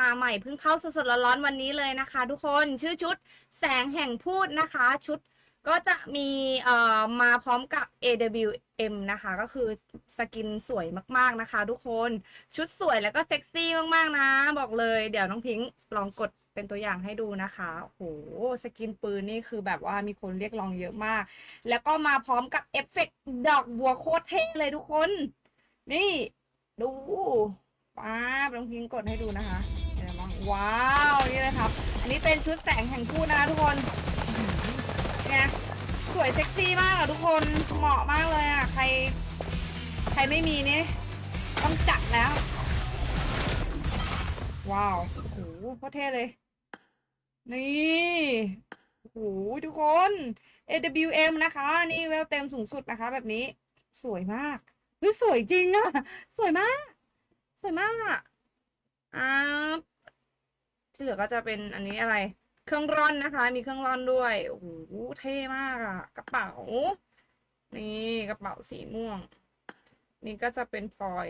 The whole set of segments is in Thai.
มาใหม่เพิ่งเข้าสดๆร้อนๆวันนี้เลยนะคะ ทุกคนชื่อชุดแสงแห่งพูดนะคะ ชุดก็จะมีเอ่อมาพร้อมกับ AWM นะคะ ก็คือสกินสวยมากๆนะคะ ทุกคนชุดสวยแล้วก็เซ็กซี่มากๆนะ บอกเลยเดี๋ยวน้องพิงค์ลองกดเป็นตัวอย่างให้ดูนะคะโอ้โหสกินปืนนี่คือแบบว่ามีคนเรียกร้องเยอะมาก แล้วก็มาพร้อมกับเอฟเฟกต์ดอกบัวโคตรเท่เลยทุกคน นี่ ดูป้าบน้องพิงค์กดให้ดูนะคะ ว้าวนี่เลยครับ อันนี้เป็นชุดแสงแห่งพูดนะคะทุกคนเนี่ยสวยเซ็กซี่มากอะทุกคนเหมาะมากเลยอะใคร ใครไม่มีนี่ต้องจัดแล้ว ว้าวโอ้โหโคตรเท่เลย นี่โอ้โหทุกคน AWM นะคะ นี่เวลเต็มสูงสุดนะคะ แบบนี้ สวยมากเฮ้ยสวยจริงอะ สวยมาก สวยมากอะอ่า ที่เหลือก็จะเป็นอันนี้อะไร เครื่องร่อนนะคะ มีเครื่องร่อนด้วยโอ้โหเท่มากอะกระเป๋า นี่กระเป๋าสีม่วง นี่ก็จะเป็นพลอย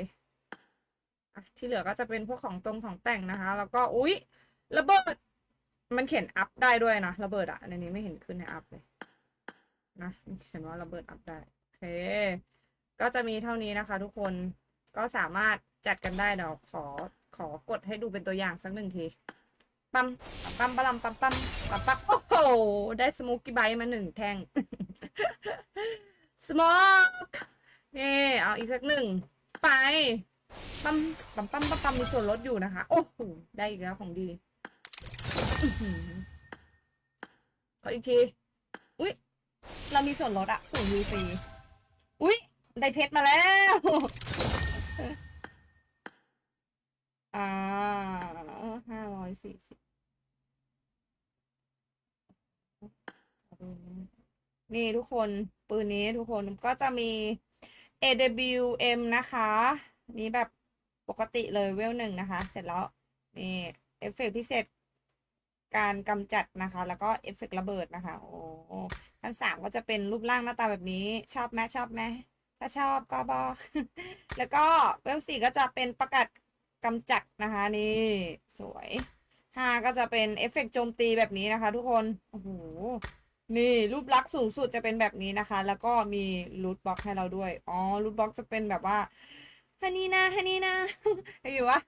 อะที่เหลือก็จะเป็นพวกของตรงของแต่งนะคะ แล้วก็อุ๊ยระเบิด มันเขียนอัพได้ด้วยนะระเบิดอะในนี้ไม่เห็นขึ้นในอัพเลยนะเขียนว่าระเบิดอัพได้โอเค ก็จะมีเท่านี้นะคะ ทุกคนก็สามารถจัดกันได้เดี๋ยวขอขอกดให้ดูเป็นตัวอย่างสักหนึ่งที ปั๊มปั๊มปั๊มปั๊มปั๊มปั๊มปั๊มโอ้โห ได้สมูกี้ไบมาหนึ่งแท่งสโมกนี่เอาอีกสักหนึ่ง ไปปั๊มปั๊มปั๊มปั๊มปั๊มมีส่วนลดอยู่นะคะ โอ้โห ได้อีกแล้วของดีขออีกที อุ๊ยเรามีส่วนลดอะส่วน UC อุ๊ยได้เพชรมาแล้ว อ่าห้าร้อย สี่สิบนี่ทุกคนปืนนี้ทุกคนก็จะมี AWM นะคะ นี่แบบปกติเลยเวลหนึ่งนะคะ เสร็จแล้วนี่เอฟเฟกต์พิเศษการกำจัดนะคะ แล้วก็เอฟเฟกต์ระเบิดนะคะ โอ้ขั้นสามก็จะเป็นรูปร่างหน้าตาแบบนี้ชอบไหมชอบไหมถ้าชอบก็บอก แล้วก็เวลสี่ก็จะเป็นประกาศกำจัดนะคะ นี่สวย ห้าก็จะเป็นเอฟเฟกต์โจมตีแบบนี้นะคะ ทุกคน โอ้โห นี่รูปลักษณ์สูงสุดจะเป็นแบบนี้นะคะ แล้วก็มีรูทบล็อกให้เราด้วย อ๋อรูทบล็อกจะเป็นแบบว่าฮันนี่นะฮันนี่นะให้อยู่วะ